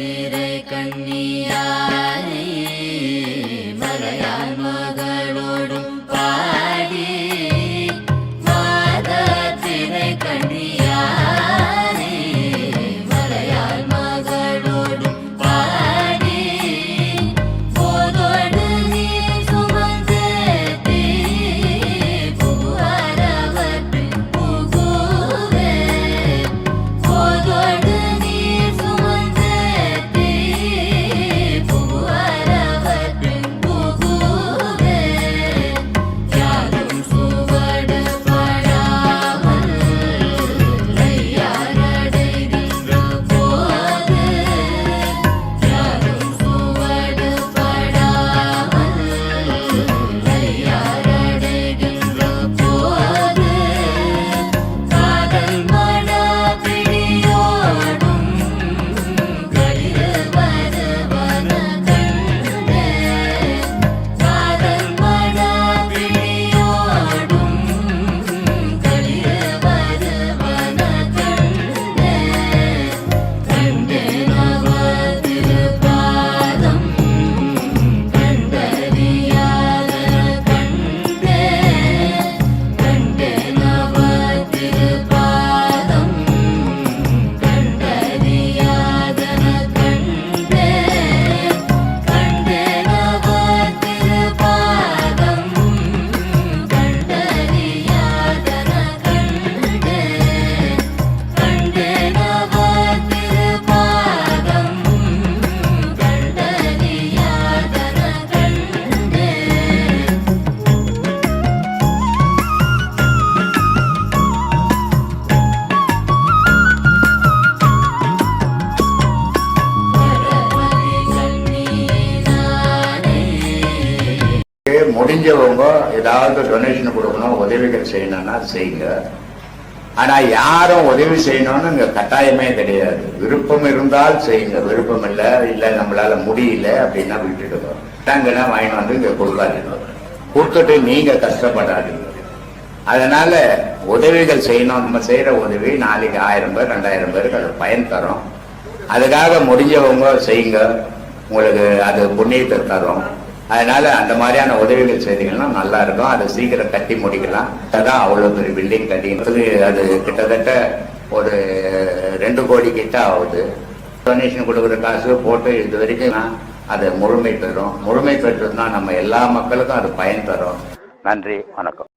திரை கண்ணியாரே மலையாள் மகளோடும் பாடி மாத திரை கண்ணியாரை முடிஞ்சவங்க ஏதாவது டொனேஷன் கொடுக்கணும் உதவிகள் செய்யணும்னா செய்யுங்க. ஆனா யாரும் உதவி செய்யணும்னு இங்க கட்டாயமே கிடையாது. விருப்பம் இருந்தால் செய்யுங்க. விருப்பம் இல்ல இல்ல நம்மளால முடியல அப்படின்னா விட்டுடுங்க. தாங்கன்னா வாங்கிட்டு வந்து இங்க கொடுக்காதீங்க. கொடுத்துட்டு நீங்க கஷ்டப்படாதீங்க. அதனால உதவிகள் செய்யணும். நம்ம செய்யற உதவி நாளைக்கு ஆயிரம் பேர் ரெண்டாயிரம் பேருக்கு அது பயன் தரும். அதுக்காக முடிஞ்சவங்க செய்யுங்க. உங்களுக்கு அது புண்ணியத்தை தரும். அதனால அந்த மாதிரியான உதவிகள் செய்தீங்கன்னா நல்லா இருக்கும் அதை சீக்கிரம் கட்டி முடிக்கலாம். அதான் அவ்வளவு பெரிய பில்டிங் கட்டி அது கிட்டத்தட்ட ஒரு ரெண்டு கோடி கிட்ட ஆகுது. டொனேஷன் கொடுக்குற காசு போட்டு இது வரைக்கும் அது முழுமை பெறும் முழுமை பெற்றதுன்னா நம்ம எல்லா மக்களுக்கும் அது பயன் தரும். நன்றி. வணக்கம்.